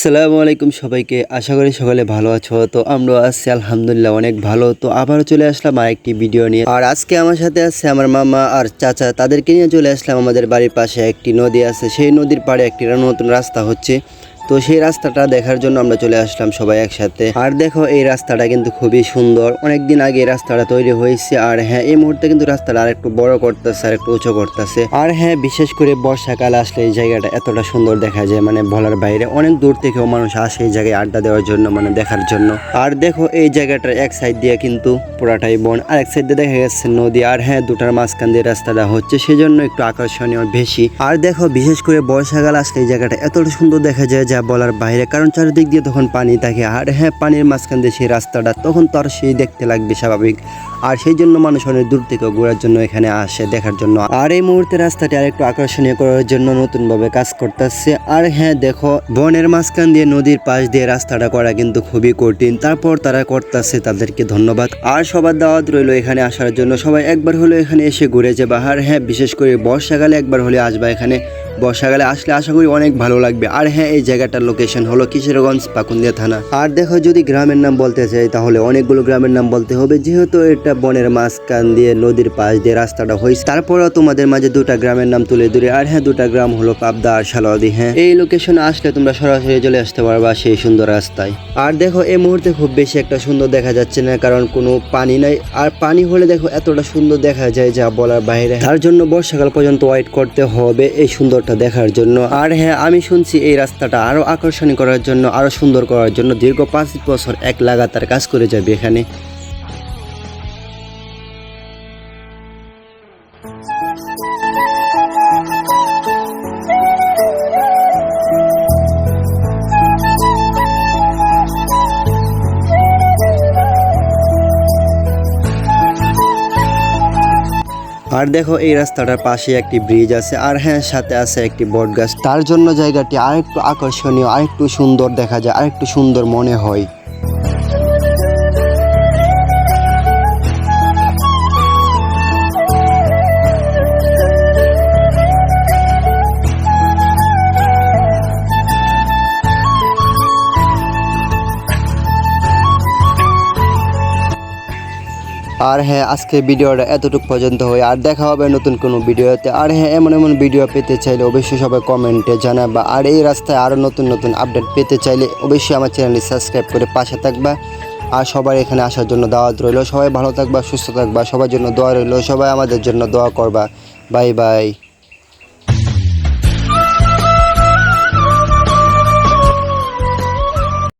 সালামু আলাইকুম সবাইকে। আশা করি সকালে ভালো আছো। তো আমরা আছি, আলহামদুলিল্লাহ, অনেক ভালো। তো আবারও চলে আসলাম আর একটি ভিডিও নিয়ে। আর আজকে আমার সাথে আছে আমার মামা আর চাচা। তাদেরকে নিয়ে চলে আসলাম আমাদের বাড়ির পাশে একটি নদী আছে। সেই নদীর পাড়ে একটি নতুন রাস্তা হচ্ছে। তো সেই রাস্তাটা দেখার জন্য আমরা চলে আসলাম সবাই একসাথে। আর দেখো, এই রাস্তাটা কিন্তু খুবই সুন্দর। অনেকদিন আগে এই রাস্তাটা তৈরি হয়েছে। আর হ্যাঁ এই মুহূর্তে কিন্তু রাস্তাটা আর একটু বড় করতেছে আর একটু উঁচু করতেছে। আর হ্যাঁ বিশেষ করে বর্ষাকাল আসলে এই জায়গাটা এতটা সুন্দর দেখা যায় মানে বলার বাইরে। অনেক দূর থেকেও মানুষ আসে এই জায়গায় আড্ডা দেওয়ার জন্য মানে দেখার জন্য। আর দেখো, এই জায়গাটার এক সাইড দিয়ে কিন্তু পুরাটাই বন, আর এক সাইড দিয়ে দেখা যাচ্ছে নদী। আর হ্যাঁ দুটার মাঝখান দিয়ে রাস্তাটা হচ্ছে, সেজন্য একটু আকর্ষণীয় বেশি। আর দেখো, বিশেষ করে বর্ষাকাল আসলে এই জায়গাটা এতটা সুন্দর দেখা যায় যা বলার বাইরে, কারণ চারিদিক দিয়ে তখন পানি থাকে। আর হ্যাঁ পানির মাঝখান দিয়ে সেই রাস্তাটা, তখন তো আর সেই দেখতে লাগবে স্বাভাবিক। আর সেই জন্য মানুষ অনেক দূর থেকে ঘোরার জন্য এখানে আসে দেখার জন্য। আর এই মুহূর্তে রাস্তাটি আরেকটু আকর্ষণীয় করার জন্য নতুন ভাবে কাজ করতেছে। আর হ্যাঁ দেখো, বনের মাঝখান দিয়ে নদীর পাশ দিয়ে রাস্তাটা করা কিন্তু খুবই কঠিন। তারপর তারা করতেছে তাদেরকে ধন্যবাদ। আর সবার দাওয়াত রইল এখানে আসার জন্য। সবাই একবার হলো এখানে এসে ঘুরে যাবে। আর হ্যাঁ বিশেষ করে বর্ষাকালে একবার হলে আসবা এখানে। বর্ষাকালে আসলে আশা করি অনেক ভালো লাগবে। আর হ্যাঁ এই জায়গাটার লোকেশন হলো কিশোরগঞ্জ পাকুন্দিয়া থানা। আর দেখো, যদি গ্রামের নাম বলতে চাই তাহলে অনেকগুলো গ্রামের নাম বলতে হবে। যেহেতু এটা বনের মাঝখান দিয়ে নদীর পাশ দিয়ে রাস্তাটা হয়েছে। তারপরেও তোমাদের মাঝে দুটা গ্রামের নাম তুলে ধরে, আর হ্যাঁ দুটা গ্রাম হলো পাবদা আর শালদি হ্যাঁ। এই লোকেশনে আসলে তোমরা সরাসরি চলে আসতে পারবা সেই সুন্দর রাস্তায়। আর দেখো, এই মুহূর্তে খুব বেশি একটা সুন্দর দেখা যাচ্ছে না, কারণ কোনো পানি নাই। আর পানি হলে দেখো, এতটা সুন্দর দেখা যায় যা বলার বাইরে। তার জন্য বর্ষাকাল পর্যন্ত ওয়েট করতে হবে এই সুন্দরটা দেখার জন্য। আর হ্যাঁ আমি শুনছি এই রাস্তাটা আরও আকর্ষণীয় করার জন্য, আরও সুন্দর করার জন্য দীর্ঘ পাঁচ বছর এক লাগাতার কাজ করে যাবে এখানে। আর দেখো, এই রাস্তাটার পাশে একটি ব্রিজ আছে, আর হ্যাঁ সাথে আছে একটি বট গাছ। তার জন্য জায়গাটি আরেকটু আকর্ষণীয়, আরেকটু সুন্দর দেখা যায়, আরেকটু সুন্দর মনে হয়। আর হ্যাঁ আজকে ভিডিওটা এতটুকু পর্যন্ত হয়। আর দেখা হবে নতুন কোনো ভিডিওতে। আর হ্যাঁ এমন এমন ভিডিও পেতে চাইলে অবশ্যই সবাই কমেন্টে জানাবা। আর এই রাস্তায় আরও নতুন নতুন আপডেট পেতে চাইলে অবশ্যই আমার চ্যানেলটি সাবস্ক্রাইব করে পাশে থাকবা। আর সবার এখানে আসার জন্য দাওয়াত রইল। সবাই ভালো থাকবা, সুস্থ থাকবা, সবার জন্য দোয়া রইল। সবাই আমাদের জন্য দোয়া করবা। Bye bye.